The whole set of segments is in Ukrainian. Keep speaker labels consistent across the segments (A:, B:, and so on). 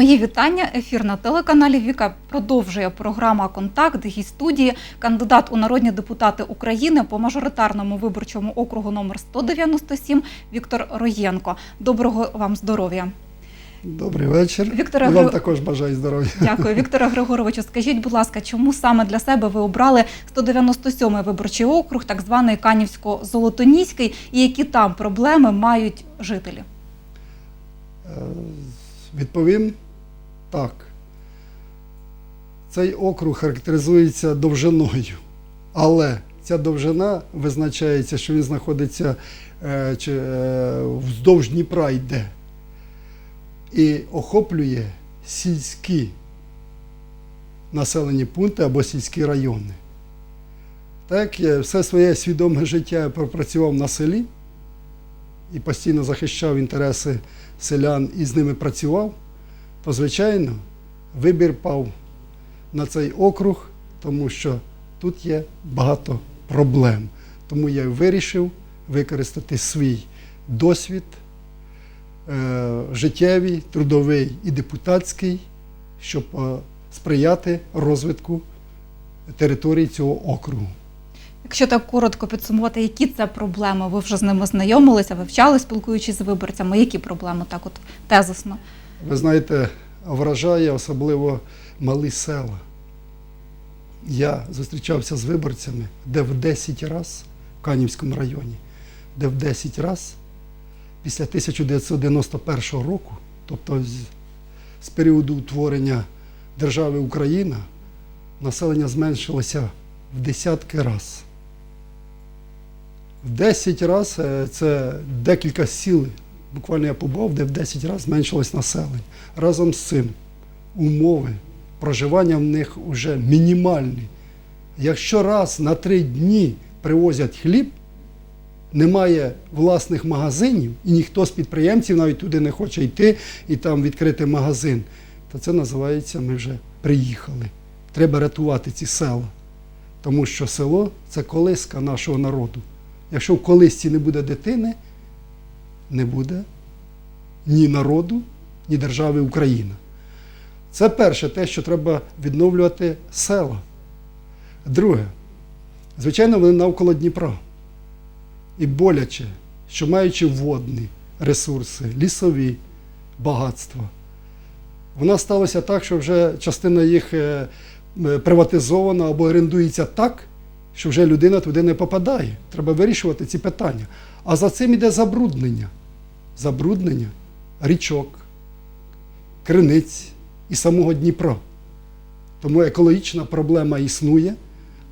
A: Мої вітання. Ефір на телеканалі Віка продовжує програма Контакт. Гість студії, кандидат у народні депутати України по мажоритарному виборчому округу номер 197 Віктор Роєнко. Доброго вам здоров'я.
B: Добрий вечір.
A: Вікторе
B: І вам
A: Гри-
B: також бажаю здоров'я.
A: Дякую, Вікторе Григоровичу. Скажіть, будь ласка, чому саме для себе ви обрали 197-й виборчий округ, так званий Канівсько-Золотоніський, і які там проблеми мають жителі?
B: Е, Відповім так. Цей округ характеризується довжиною, але ця довжина визначається, що він знаходиться е, чи, е, вздовж Дніпра йде і охоплює сільські населені пункти або сільські райони. Так, я все своє свідоме життя пропрацював на селі і постійно захищав інтереси селян і з ними працював, то, звичайно, вибір пав на цей округ, тому що тут є багато проблем. Тому я вирішив використати свій досвід е, життєвий, трудовий і депутатський, щоб е, сприяти розвитку території цього округу.
A: Якщо так коротко підсумувати, які це проблеми? Ви вже з ними знайомилися, вивчали, спілкуючись з виборцями. Які проблеми так от тезисно?
B: Ви знаєте, вражає особливо малі села. Я зустрічався з виборцями, де в 10 раз в Канівському районі, де в 10 раз після 1991 року, тобто з, з періоду утворення держави Україна, населення зменшилося в десятки раз. В 10 раз е, це декілька сіл, буквально я побував, де в 10 разів зменшилось населення. Разом з цим умови проживання в них вже мінімальні. Якщо раз на три дні привозять хліб, немає власних магазинів, і ніхто з підприємців навіть туди не хоче йти і там відкрити магазин, то це називається ми вже приїхали. Треба рятувати ці села. Тому що село це колиска нашого народу. Якщо в колисці не буде дитини, не буде ні народу, ні держави Україна. Це перше, те, що треба відновлювати села. Друге, звичайно, вони навколо Дніпра. І боляче, що маючи водні ресурси, лісові багатства, нас сталося так, що вже частина їх е, е, приватизована або орендується так, що вже людина туди не попадає. Треба вирішувати ці питання. А за цим іде забруднення. Забруднення річок, криниць і самого Дніпра. Тому екологічна проблема існує.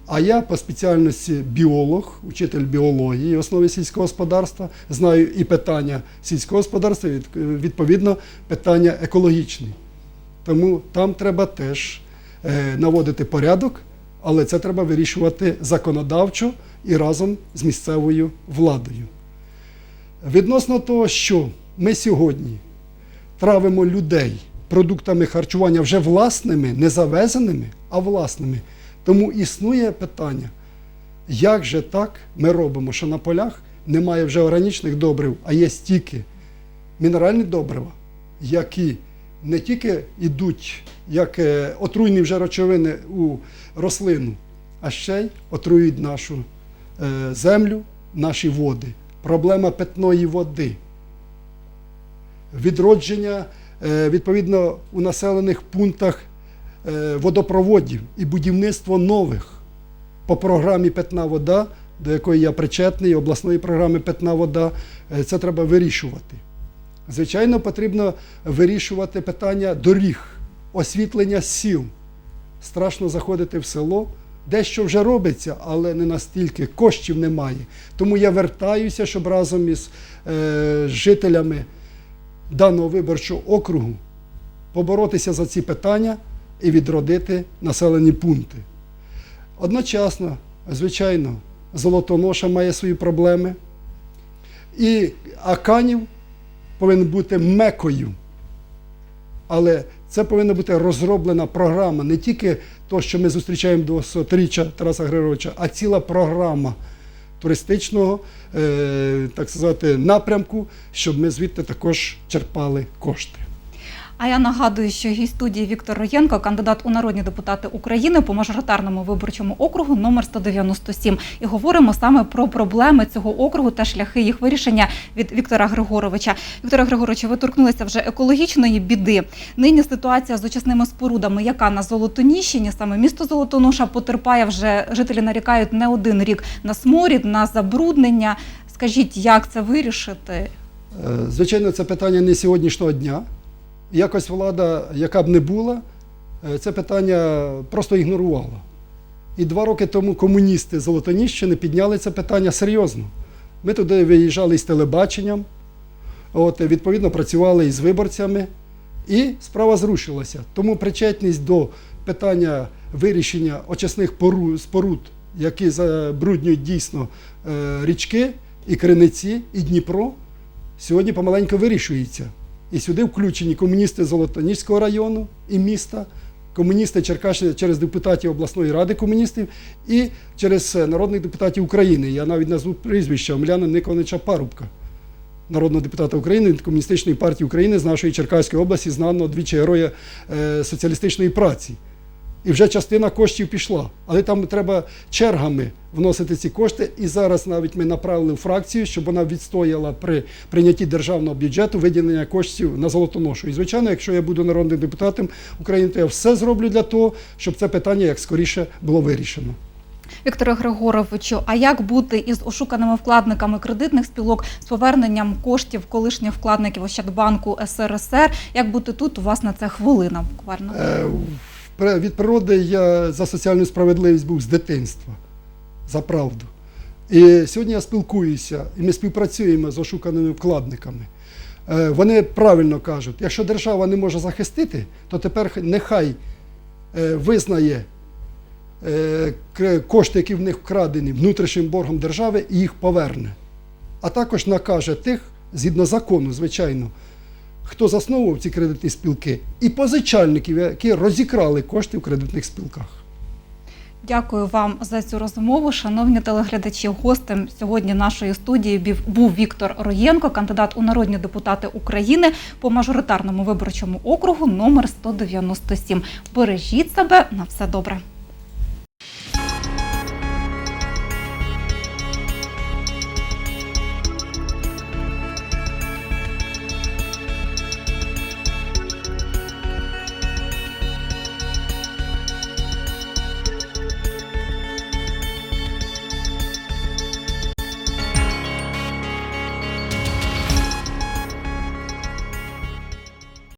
B: А я по спеціальності біолог, учитель біології, основи сільського господарства, знаю і питання сільського господарства, і відповідно питання екологічні. Тому там треба теж е, наводити порядок, але це треба вирішувати законодавчо і разом з місцевою владою. Відносно того, що ми сьогодні травимо людей продуктами харчування вже власними, не завезеними, а власними. Тому існує питання, як же так ми робимо, що на полях немає вже органічних добрив, а є стільки мінеральні добрива, які не тільки йдуть як е, отруйні вже речовини у рослину, а ще й отруюють нашу е, землю, наші води. Проблема питної води. Відродження е, відповідно у населених пунктах е, водопроводів і будівництво нових по програмі Питна вода, до якої я причетний, обласної програми Питна вода, е, це треба вирішувати. Звичайно, потрібно вирішувати питання доріг, освітлення сіл. Страшно заходити в село. Дещо вже робиться, але не настільки коштів немає. Тому я вертаюся, щоб разом із е, жителями даного виборчого округу поборотися за ці питання і відродити населені пункти. Одночасно, звичайно, Золотоноша має свої проблеми, і Аканів повинен бути мекою. Але це повинна бути розроблена програма, не тільки то, що ми зустрічаємо до 200-річчя Тараса Григоровича, а ціла програма туристичного е, так сказати, напрямку, щоб ми звідти також черпали кошти.
A: А я нагадую, що гість студії Віктор Роєнко, кандидат у народні депутати України по мажоритарному виборчому округу номер 197. І говоримо саме про проблеми цього округу та шляхи їх вирішення від Віктора Григоровича. Віктора Григоровича, ви торкнулися вже екологічної біди. Нині ситуація з очисними спорудами, яка на Золотоніщині, саме місто Золотоноша, потерпає вже жителі нарікають не один рік на сморід, на забруднення. Скажіть, як це вирішити?
B: Е, Звичайно, це питання не сьогоднішнього дня. Якось влада, яка б не була, е, це питання просто ігнорувала. І два роки тому комуністи Золотоніщини підняли це питання серйозно. Ми туди виїжджали з телебаченням, от, відповідно, працювали із виборцями, і справа зрушилася. Тому причетність до питання вирішення очисних споруд, які забруднюють дійсно е, річки, і Криниці, і Дніпро, сьогодні помаленьку вирішується. І сюди включені комуністи Золотоніжського району і міста, комуністи Черкащини через депутатів обласної ради комуністів і через е, народних депутатів України. Я навіть назву прізвище Омляна Николаевича Парубка, народного депутата України Комуністичної партії України з нашої Черкаської області, знаного двічі героя е, соціалістичної праці. І вже частина коштів пішла. Але там треба чергами вносити ці кошти. І зараз навіть ми направили в фракцію, щоб вона відстояла при прийнятті державного бюджету виділення коштів на золотоношу. І звичайно, якщо я буду народним депутатом України, то я все зроблю для того, щоб це питання як скоріше було вирішено.
A: Вікторе Григоровичу, а як бути із ошуканими вкладниками кредитних спілок з поверненням коштів колишніх вкладників Ощадбанку СРСР? Як бути тут? У вас на це хвилина буквально.
B: Е, Від природи я за соціальну справедливість був з дитинства, за правду. І сьогодні я спілкуюся, і ми співпрацюємо з ошуканими вкладниками. Е, Вони правильно кажуть, якщо держава не може захистити, то тепер нехай е, визнає е, кошти, які в них вкрадені внутрішнім боргом держави, і їх поверне. А також накаже тих, згідно закону, звичайно, хто засновував ці кредитні спілки, і позичальників, які розікрали кошти в кредитних спілках.
A: Дякую вам за цю розмову. Шановні телеглядачі, гостем сьогодні нашої студії був Віктор Роєнко, кандидат у народні депутати України по мажоритарному виборчому округу номер 197. Бережіть себе на все добре.